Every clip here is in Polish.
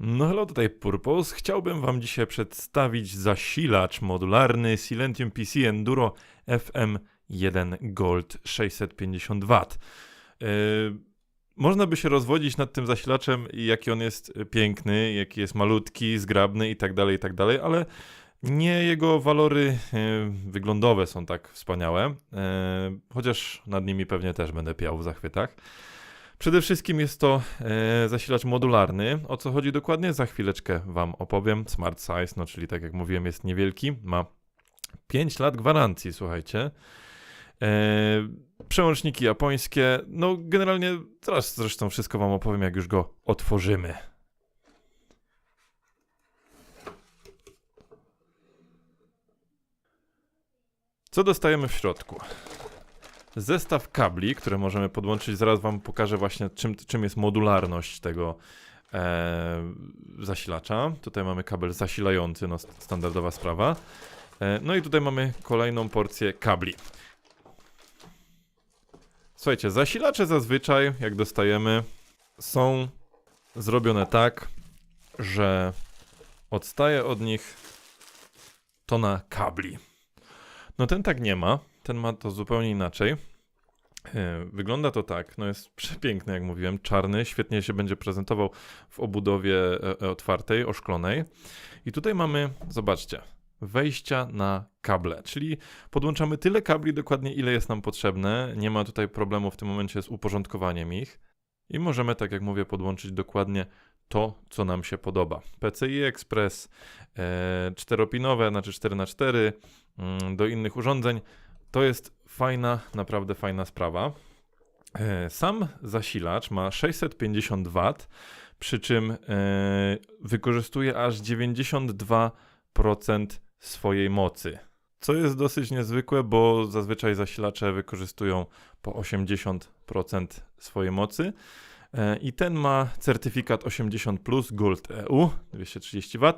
No hello, tutaj Purpose. Chciałbym Wam dzisiaj przedstawić zasilacz modularny Silentium PC Enduro FM1 Gold 650W. Yy, można by się rozwodzić nad tym zasilaczem, jaki on jest piękny, jaki jest malutki, zgrabny i tak dalej, i tak ale nie jego walory yy, wyglądowe są tak wspaniałe, yy, chociaż nad nimi pewnie też będę piał w zachwytach. Przede wszystkim jest to e, zasilacz modularny. O co chodzi dokładnie? Za chwileczkę Wam opowiem. Smart Size, no czyli tak jak mówiłem, jest niewielki. Ma 5 lat gwarancji, słuchajcie. E, przełączniki japońskie. No, generalnie zaraz zresztą wszystko Wam opowiem, jak już go otworzymy. Co dostajemy w środku? Zestaw kabli, które możemy podłączyć. Zaraz Wam pokażę właśnie, czym, czym jest modularność tego e, zasilacza. Tutaj mamy kabel zasilający, no standardowa sprawa. E, no i tutaj mamy kolejną porcję kabli. Słuchajcie, zasilacze zazwyczaj, jak dostajemy, są zrobione tak, że odstaje od nich tona kabli. No ten tak nie ma. Ten ma to zupełnie inaczej. E, wygląda to tak, no jest przepiękny, jak mówiłem, czarny, świetnie się będzie prezentował w obudowie e, e, otwartej, oszklonej. I tutaj mamy, zobaczcie, wejścia na kable, czyli podłączamy tyle kabli dokładnie, ile jest nam potrzebne. Nie ma tutaj problemu w tym momencie z uporządkowaniem ich. I możemy, tak jak mówię, podłączyć dokładnie to, co nam się podoba. PCI Express, czteropinowe, znaczy 4x4, mm, do innych urządzeń. To jest fajna, naprawdę fajna sprawa. E, sam zasilacz ma 650 W, przy czym e, wykorzystuje aż 92% swojej mocy. Co jest dosyć niezwykłe, bo zazwyczaj zasilacze wykorzystują po 80% swojej mocy. E, I ten ma certyfikat 80 plus Gold EU 230 W.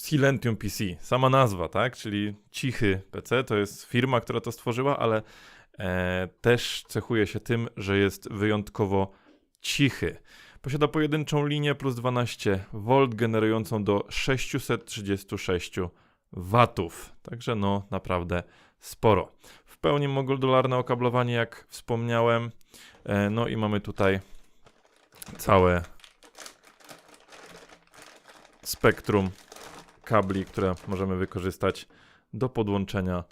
Silentium PC, sama nazwa, tak? Czyli cichy PC, to jest firma, która to stworzyła, ale e, też cechuje się tym, że jest wyjątkowo cichy. Posiada pojedynczą linię plus 12 V generującą do 636 watów. Także no naprawdę sporo. W pełni modularne okablowanie, jak wspomniałem. E, no i mamy tutaj całe spektrum kabli, które możemy wykorzystać do podłączenia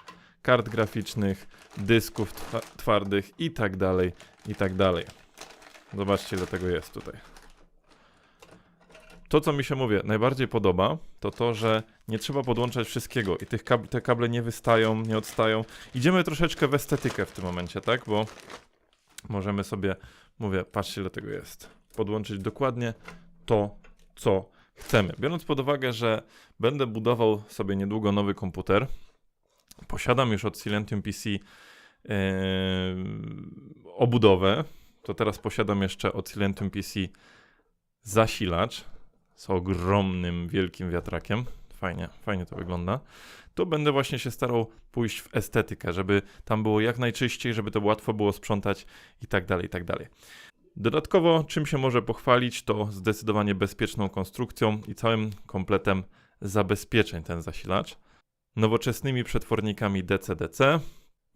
kart graficznych, dysków twardych i tak dalej, i tak dalej. Zobaczcie, ile tego jest tutaj. To, co mi się mówię, najbardziej podoba, to to, że nie trzeba podłączać wszystkiego i tych kab te kable nie wystają, nie odstają. Idziemy troszeczkę w estetykę w tym momencie, tak? Bo możemy sobie, mówię, patrzcie, ile tego jest. Podłączyć dokładnie to, co chcemy. Biorąc pod uwagę, że będę budował sobie niedługo nowy komputer, posiadam już od Silentium PC yy, obudowę, to teraz posiadam jeszcze od Silentium PC zasilacz z ogromnym, wielkim wiatrakiem. Fajnie, fajnie to wygląda. To będę właśnie się starał pójść w estetykę, żeby tam było jak najczyściej, żeby to łatwo było sprzątać i tak dalej, i tak dalej. Dodatkowo, czym się może pochwalić, to zdecydowanie bezpieczną konstrukcją i całym kompletem zabezpieczeń ten zasilacz. Nowoczesnymi przetwornikami DC-DC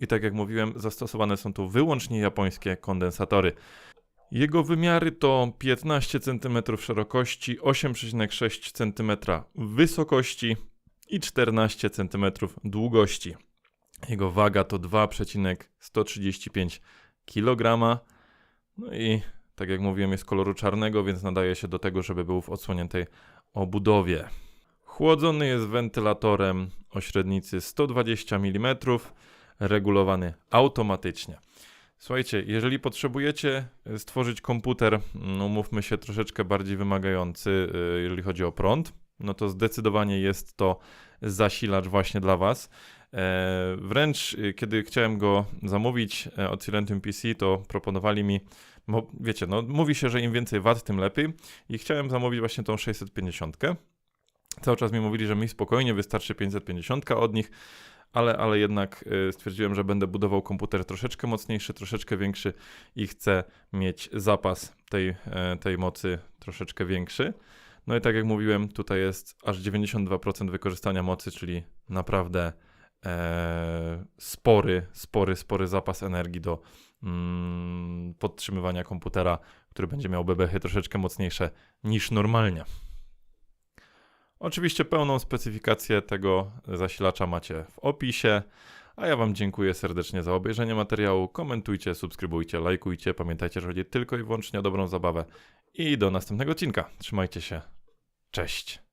i tak jak mówiłem, zastosowane są tu wyłącznie japońskie kondensatory. Jego wymiary to 15 cm szerokości, 8,6 cm wysokości i 14 cm długości. Jego waga to 2,135 kg no i tak jak mówiłem, jest koloru czarnego, więc nadaje się do tego, żeby był w odsłoniętej obudowie. Chłodzony jest wentylatorem o średnicy 120 mm, regulowany automatycznie. Słuchajcie, jeżeli potrzebujecie stworzyć komputer, no mówmy się, troszeczkę bardziej wymagający, y, jeżeli chodzi o prąd, no to zdecydowanie jest to zasilacz właśnie dla Was. E, wręcz y, kiedy chciałem go zamówić e, od Silentium PC, to proponowali mi, bo wiecie, no mówi się, że im więcej wat, tym lepiej i chciałem zamówić właśnie tą 650. Cały czas mi mówili, że mi spokojnie wystarczy 550 od nich, ale, ale jednak y, stwierdziłem, że będę budował komputer troszeczkę mocniejszy, troszeczkę większy i chcę mieć zapas tej, e, tej mocy troszeczkę większy. No i tak jak mówiłem, tutaj jest aż 92% wykorzystania mocy, czyli naprawdę spory, spory, spory zapas energii do mm, podtrzymywania komputera, który będzie miał bebechy troszeczkę mocniejsze niż normalnie. Oczywiście pełną specyfikację tego zasilacza macie w opisie. A ja Wam dziękuję serdecznie za obejrzenie materiału. Komentujcie, subskrybujcie, lajkujcie. Pamiętajcie, że chodzi tylko i wyłącznie o dobrą zabawę. I do następnego odcinka. Trzymajcie się. Cześć.